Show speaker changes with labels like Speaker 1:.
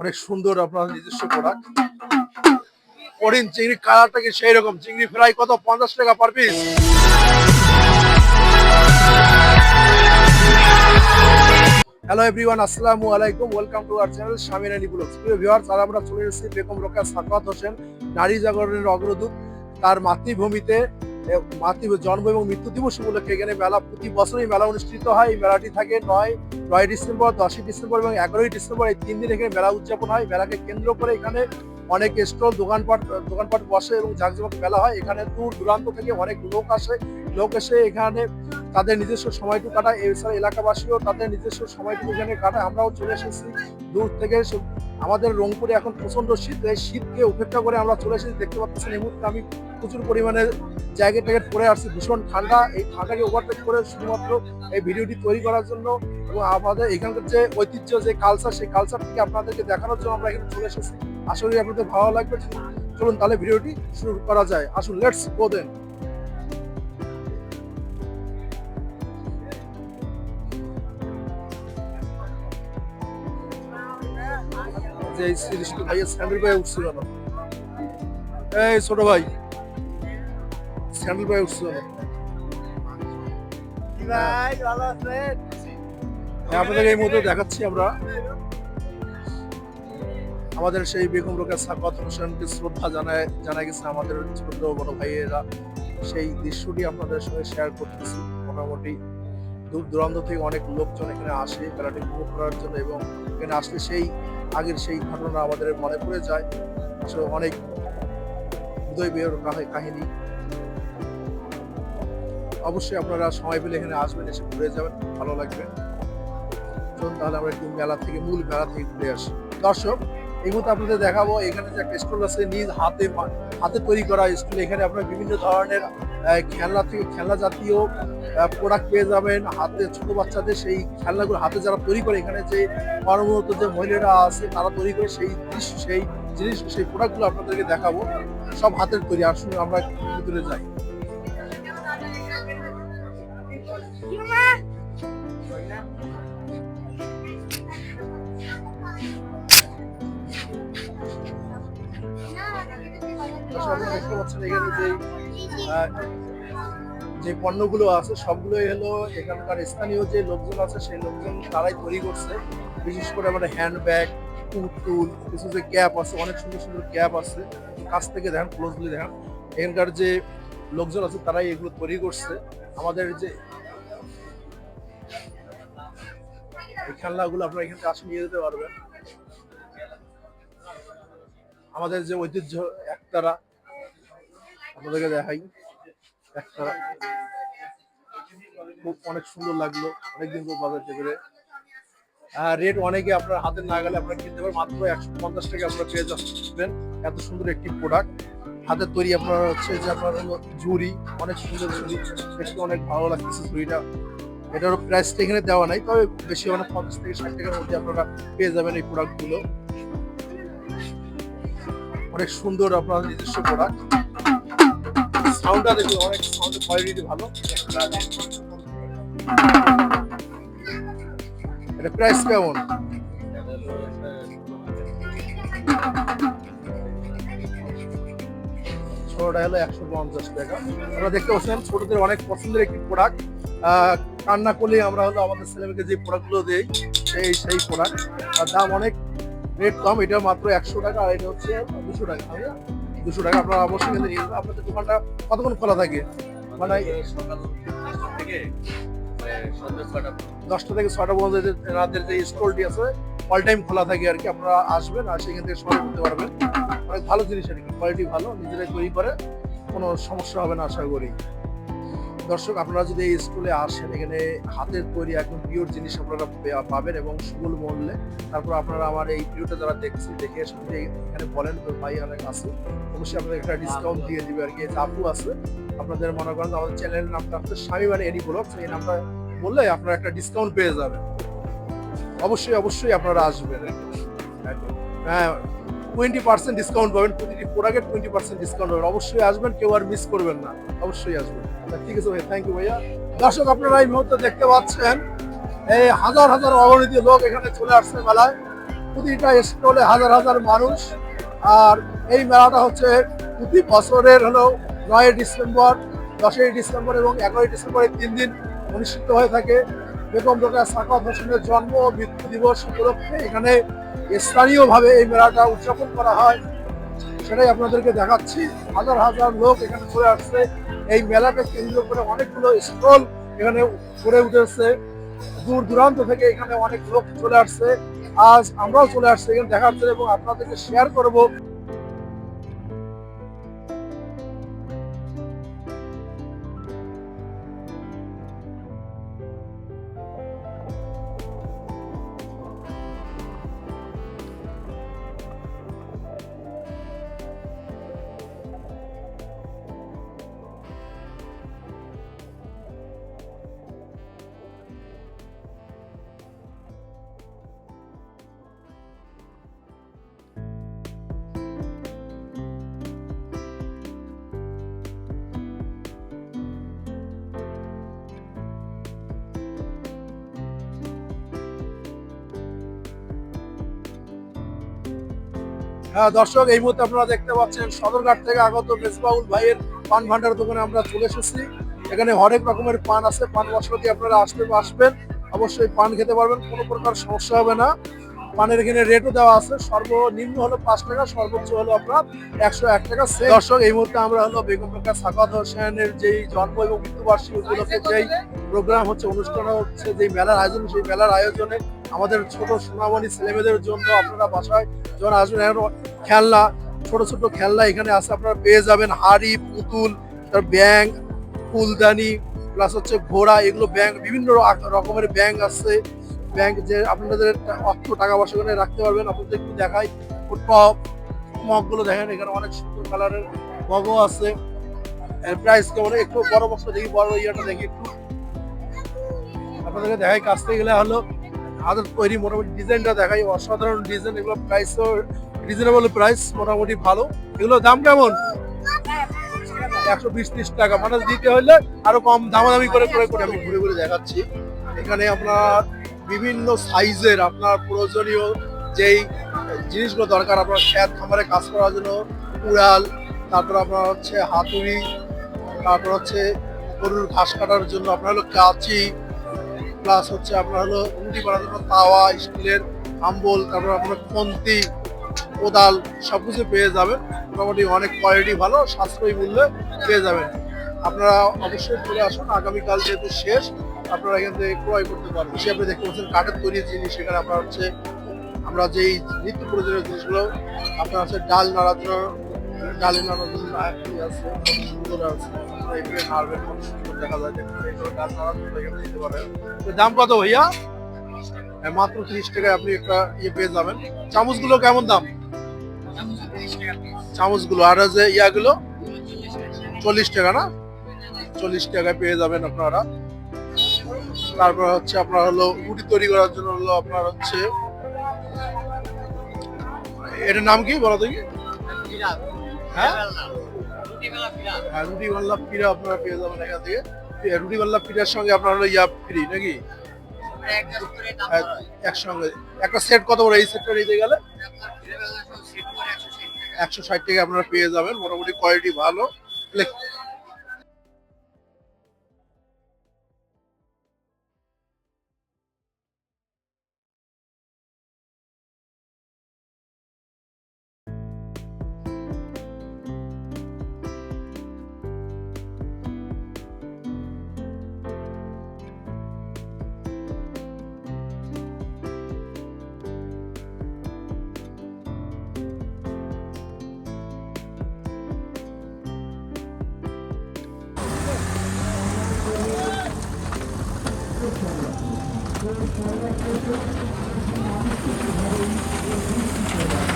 Speaker 1: অনেক সুন্দর আপনার নিজস্ব প্রোডাক্ট করিন চিংড়ি কালারটাকে সেই রকম চিংড়ি ফ্রাই কত? পঞ্চাশ টাকা পার পিস হ্যালো এভরিওয়ান আসসালামু আলাইকুম। ওয়েলকাম টু আওয়ার চ্যানেল স্বামী রানী ব্লগস প্রিয় ভিউয়ার্স আজ আমরা চলে এসেছি বেগম রোকেয়া সাকাত হোসেন নারী জাগরণের অগ্রদূত। তার মাতৃভূমিতে মাতৃ জন্ম এবং মৃত্যু দিবস উপলক্ষে এখানে মেলা প্রতি বছরই মেলা অনুষ্ঠিত হয়। এই মেলাটি থাকে নয় নয় ডিসেম্বর, দশই ডিসেম্বর এবং এগারোই ডিসেম্বর এই তিন দিন এখানে মেলা উদযাপন হয়। মেলাকে কেন্দ্র করে এখানে অনেক স্টল, দোকানপাট দোকানপাট বসে এবং জাঁকজমক মেলা হয়। এখানে দূর দূরান্ত থেকে অনেক লোক আসে, লোক এসে এখানে তাদের নিজস্ব সময়টুকু কাটায়। এছাড়া এলাকাবাসীও তাদের নিজস্ব সময়টুকু এখানে কাটায়। আমরাও চলে এসেছি। দূর থেকে আমাদের রংপুরে এখন প্রচণ্ড শীত, এই শীতকে উপেক্ষা করে আমরা চলে এসেছি। দেখতে পাচ্ছি এই মুহূর্তে আমি প্রচুর পরিমাণে জায়গা ট্যাগেট পরে আসছি। ভীষণ ঠান্ডা। এই ঠান্ডাকে ওভারটেক করে শুধুমাত্র এই ভিডিওটি তৈরি করার জন্য এবং আমাদের এখানকার যে ঐতিহ্য, যে কালচার সেই কালচারটিকে আপনাদেরকে দেখানোর জন্য আমরা এখানে চলে এসেছি। করি আপনাদের ভালো লাগবে। চলুন তাহলে ভিডিওটি শুরু করা যায়। আসুন লেটস গো দেন যে সিরিজটি ভাইয়ের স্যান্ডেল পায়ে উঠছিল না এই ছোট ভাই। স্যান্ডেল পায়ে
Speaker 2: ভাই ভালো আছেন?
Speaker 1: হ্যাঁ, আপনাদের এই মুহূর্তে দেখাচ্ছি আমরা। আমাদের সেই বেগম রোকের সাকাত হোসেনকে শ্রদ্ধা জানায় জানা গেছে আমাদের ছোট বড় ভাইয়েরা। সেই দৃশ্যটি আপনাদের সঙ্গে শেয়ার করতেছি। মোটামুটি দূর দূরান্ত থেকে অনেক লোকজন এখানে আসে মেলাটি উপভোগ করার জন্য এবং এখানে আসলে সেই আগের সেই ঘটনা আমাদের মনে পড়ে যায়। আসলে অনেক হৃদয় বিয়ের কাহিনী। অবশ্যই আপনারা সময় পেলে এখানে আসবেন, এসে ঘুরে যাবেন, ভালো লাগবে। চলুন তাহলে আমরা একটু মেলা থেকে, মূল মেলা থেকে ঘুরে আসি। দর্শক, এই মুহূর্তে আপনাদের দেখাবো, এখানে যে একটা স্টল আছে, নিজ হাতে হাতে তৈরি করা স্টল এখানে আপনার বিভিন্ন ধরনের খেলনা থেকে খেলনা জাতীয় প্রোডাক্ট পেয়ে যাবেন। হাতে ছোট বাচ্চাদের সেই খেলনাগুলো হাতে যারা তৈরি করে, এখানে যে কর্মরত যে মহিলারা আছে, তারা তৈরি করে সেই দৃশ্য, সেই জিনিস, সেই প্রোডাক্টগুলো আপনাদেরকে দেখাবো। সব হাতের তৈরি, আসুন আমরা ভিতরে যাই। দেখতে পাচ্ছেন এখানে যে যে পণ্যগুলো আছে, সবগুলোই হলো এখানকার স্থানীয় যে লোকজন আছে, সেই লোকজন তারাই তৈরি করছে। বিশেষ করে আমাদের হ্যান্ড ব্যাগ টুল কিছু যে ক্যাপ আছে, অনেক সুন্দর সুন্দর ক্যাপ আছে। কাছ থেকে দেখেন ক্লোজলি দেখেন। এখানকার যে লোকজন আছে, তারাই এগুলো তৈরি করছে। আমাদের যে এই খেলনাগুলো আপনারা এখান থেকে আসে নিয়ে যেতে পারবেন। আমাদের যে ঐতিহ্য, একতারা আপনাদেরকে দেখাই। একতারা খুব অনেক সুন্দর লাগল, অনেকদিন পর বাজার থেকে রেট অনেকে আপনার হাতে না গেলে আপনারা কিনতে পারেন মাত্র একশো পঞ্চাশ টাকা আপনারা পেয়ে যাচ্ছেন। এত সুন্দর একটি প্রোডাক্ট হাতের তৈরি আপনার হচ্ছে যে আপনার হলো ঝুড়ি অনেক সুন্দর ঝুড়ি দেখতে অনেক ভালো লাগতেছে ঝুড়িটা এটারও প্রাইসটা এখানে দেওয়া নাই, তবে বেশি মানে পঞ্চাশ থেকে ষাট টাকার মধ্যে আপনারা পেয়ে যাবেন এই প্রোডাক্টগুলো অনেক সুন্দর আপনার নিজস্ব প্রোডাক্ট সাউন্ডটা দেখুন, অনেক সাউন্ডের কোয়ালিটি ভালো। এটা প্রাইস কেমন? ছোটটা হলো একশো পঞ্চাশ টাকা। আপনারা দেখতে পাচ্ছেন ছোটদের অনেক পছন্দের একটি প্রোডাক্ট কান্না করলে আমরা হলো আমাদের ছেলেমেয়েকে যে প্রোডাক্টগুলো দেই, সেই সেই প্রোডাক্ট আর দাম অনেক রেট কম, এটা মাত্র একশো টাকা, আর এটা হচ্ছে দুশো টাকা? দুশো টাকা আপনারা অবশ্যই কিন্তু নিয়ে। আপনাদের দোকানটা কতক্ষণ খোলা থাকে? মানে
Speaker 2: দশটা থেকে মানে ছটা
Speaker 1: দশটা থেকে ছটা পর্যন্ত রাতের যে স্টলটি আছে অল টাইম খোলা থাকে আর কি আপনারা আসবেন আর সেখান থেকে সময় করতে পারবেন। অনেক ভালো জিনিস আর কি কোয়ালিটি ভালো নিজেরাই তৈরি করে কোনো সমস্যা হবে না আশা করি। দর্শক, আপনারা যদি এই স্কুলে আসেন, এখানে হাতের তৈরি একদম পিওর জিনিস আপনারা পাবেন এবং সুলভ মূল্যে। তারপর আপনারা আমার এই ভিডিওটা যারা দেখছেন, দেখে যদি এখানে বলেন, তো ভাই অনেক আছে। অবশ্যই আপনাদের একটা ডিসকাউন্ট দিয়ে দিবে আর কি আপু আছে, আপনাদের মনে করেন আমাদের চ্যানেলের নামটা হচ্ছে স্বামী মানে এডি ব্লগ এই নামটা বললে আপনারা একটা ডিসকাউন্ট পেয়ে যাবেন। অবশ্যই অবশ্যই আপনারা আসবেন। হ্যাঁ টোয়েন্টি পার্সেন্ট ডিসকাউন্ট পাবেন, প্রতিটি প্রোডাক্টে টোয়েন্টি পার্সেন্ট ডিসকাউন্ট পাবেন। অবশ্যই আসবেন, কেউ আর মিস করবেন না। অবশ্যই আসবেন। তা ঠিক আছে ভাই থ্যাংক ইউ ভাইয়া। দর্শক, আপনারা এই মুহূর্তে দেখতে পাচ্ছেন, এই হাজার হাজার অগণিত লোক এখানে চলে আসছে মেলায়। প্রতিটা স্টলে হাজার হাজার মানুষ। আর এই মেলাটা হচ্ছে প্রতি বছরের হলো নয় ডিসেম্বর, দশই ডিসেম্বর এবং এগারোই ডিসেম্বর এই তিন দিন অনুষ্ঠিত হয়ে থাকে। বেগম রোকেয়া সাকাত হোসেনের জন্ম ও মৃত্যু দিবস উপলক্ষে এখানে স্থানীয়ভাবে এই মেলাটা উদযাপন করা হয়। সেটাই আপনাদেরকে দেখাচ্ছি। হাজার হাজার লোক এখানে চলে আসছে। এই মেলাকে কেন্দ্র করে অনেকগুলো স্টল এখানে গড়ে উঠেছে। দূর দূরান্ত থেকে এখানে অনেক লোক চলে আসছে। আজ আমরাও চলে আসছি। এখানে দেখার জন্য এবং আপনাদেরকে শেয়ার করব। দর্শক এই মুহূর্তে আপনারা দেখতে পাচ্ছেন সদরঘাট থেকে আগত মেজবাউল ভাইয়ের পান ভান্ডার দোকানে আমরা চলে এসেছি। এখানে হরেক রকমের পান আছে পান মশলা দিয়ে আপনারা আসতে আসবেন। অবশ্যই পান খেতে পারবেন কোনো প্রকার সমস্যা হবে না। পানের এখানে রেটও দেওয়া আছে সর্বনিম্ন হলো পাঁচ টাকা সর্বোচ্চ হলো আপনার একশো এক টাকা। দর্শক এই মুহূর্তে আমরা হলো বেগম রোকেয়া সাকাত হোসেনের যেই জন্ম এবং মৃত্যুবার্ষিকী উপলক্ষে যেই প্রোগ্রাম হচ্ছে অনুষ্ঠান হচ্ছে যেই মেলার আয়োজন সেই মেলার আয়োজনে আমাদের ছোট সোনামণি ছেলেমেয়েদের জন্য আপনারা বাসায় যখন আসবেন, এখন খেলনা, ছোট ছোট খেলনা এখানে আছে, আপনারা পেয়ে যাবেন হাড়ি, পুতুল, তার ফুলদানি প্লাস হচ্ছে ঘোড়া, এগুলো ব্যাংক বিভিন্ন রকমের ব্যাংক আছে। ব্যাংক যে আপনাদের অর্থ টাকা পয়সা এখানে রাখতে পারবেন। আপনাদের একটু দেখাই। টপ মগগুলো দেখেন, এখানে অনেক সুন্দর কালারের মগও আছে। প্রাইস কেমন? একটু বড় বক্স দেখি, বড় ইয়েটা দেখি একটু। আপনাদেরকে দেখাই, কাছ থেকে গেলে হলো হাতের তৈরি, মোটামুটি ডিজাইনটা দেখাই, অসাধারণ ডিজাইন, এগুলো প্রাইসও রিজনেবল প্রাইস মোটামুটি ভালো। এগুলোর দাম কেমন? একশো বিশ ত্রিশ টাকা। মানে দিতে হলে আরও কম দামাদামি করে করে করে আমি ঘুরে ঘুরে দেখাচ্ছি। এখানে আপনার বিভিন্ন সাইজের আপনার প্রয়োজনীয় যেই জিনিসগুলো দরকার, আপনার খেত খামারে কাজ করার জন্য উড়াল, তারপর আপনার হচ্ছে হাতুড়ি, তারপর হচ্ছে গরুর ঘাস কাটার জন্য আপনার হলো কাঁচি প্লাস হচ্ছে আপনার হলো রুটি করার জন্য তাওয়া, স্টিলের আম্বল, তারপর আপনার খন্তি, কোদাল সব কিছু পেয়ে যাবেন। মোটামুটি অনেক কোয়ালিটি ভালো, সাশ্রয়ী মূল্যে পেয়ে যাবেন। আপনারা অবশ্যই চলে আসুন, আগামীকাল যেহেতু শেষ, আপনারা এখান থেকে ক্রয় করতে পারবেন। সে আপনি দেখতে পাচ্ছেন কাঠের তৈরি জিনিস, সেখানে আপনার হচ্ছে, আমরা যেই নিত্য প্রয়োজনীয় জিনিসগুলো, আপনার হচ্ছে ডাল নাড়ার জন্য ডালে নাড়ার জন্য আছে, সুন্দর আছে। আপনারা এখানে নাড়বেন খুব সুন্দর দেখা যায় দেখুন এইগুলো ডাল এখানে দিতে পারেন। তো দাম কত ভাইয়া? মাত্র ত্রিশ টাকায় আপনি একটা ইয়ে পেয়ে যাবেন। চামচগুলো কেমন দাম? চামচগুলো আর যে ইয়াগুলো? চল্লিশ টাকা না? চল্লিশ টাকায় পেয়ে যাবেন আপনারা। তারপর হচ্ছে আপনার হলো রুটি তৈরি করার জন্য হলো আপনার হচ্ছে এটার নাম কি বলো দেখি? হ্যাঁ? রুটি বাল্লা পিঠা আপনারা পেয়ে যাবেন এখান থেকে। রুটি বাল্লা পিঠার সঙ্গে আপনার হলো ইয়া ফ্রি নাকি? হ্যাঁ, একসঙ্গে। একটা সেট কত বড় এই সেটটা নিতে গেলে? একশো ষাট টাকা। আপনারা পেয়ে যাবেন। মোটামুটি কোয়ালিটি ভালো। Thank you.